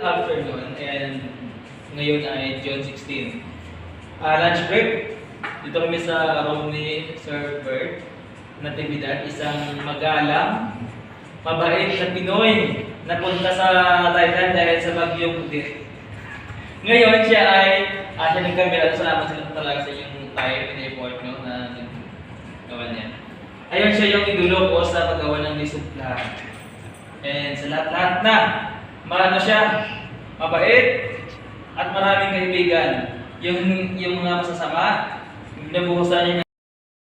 afternoon and ngayon ay June 16. Ah, lunch break. Dito kami sa room ni Sir Bert Natividad, isang magalang, mabait na Pinoy na punta sa Thailand dahil sa bagyong Udit. Ngayon siya ay, ah, siya nagkamera. Salamat sila talaga sa yung time and effort no, na gawa niya. Ayun siya yung idulog ko sa paggawa ng lahat. And sa lahat-lahat na, maano siya, mabait, at maraming kaibigan. Yung, yung mga masasama, nabuhusan niya ng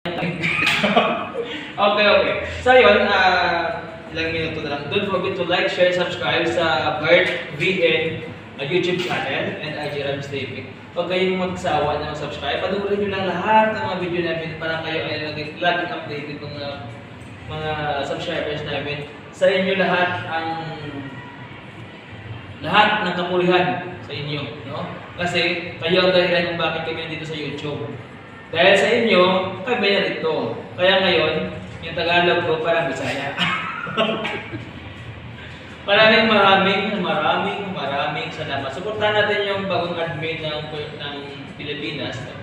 okay, okay. So yun, ah, ilang minuto na lang. Don't forget to like, share, subscribe sa Bert VN uh, YouTube channel and IG Rams TV. Huwag kayong magsawa na mag-subscribe. Panurin nyo lang lahat ng mga video namin para kayo ay laging, laging updated mga mga subscribers namin. Sa inyo lahat ang lahat ng kapulihan sa inyo, no? Kasi kayo ang dahilan kung bakit kami nandito sa YouTube. Dahil sa inyo, kami na rito. Kaya ngayon, yung Tagalog ko parang Bisaya. maraming maraming maraming maraming salamat. Suportahan natin yung bagong admin ng ng Pilipinas, no?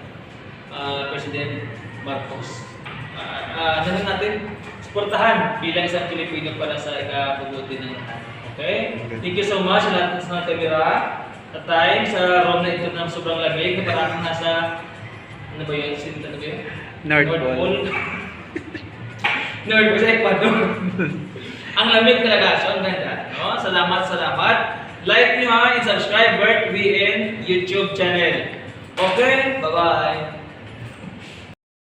Ah, President Marcos. Uh, ano natin? Suportahan bilang isang Pilipino para sa ikabubuti ng lahat. Okay? Thank you so much sa lahat ng mga kamera. At time sa room na ito ng sobrang lamig na parang nasa ano ba yun? Sin- Ano ba yun? North Pole. North Pole sa Ecuador. ang lamig talaga. So, ang ganda. No? Salamat, salamat. Like nyo ha and subscribe Bert VN YouTube channel. Okay? Bye-bye.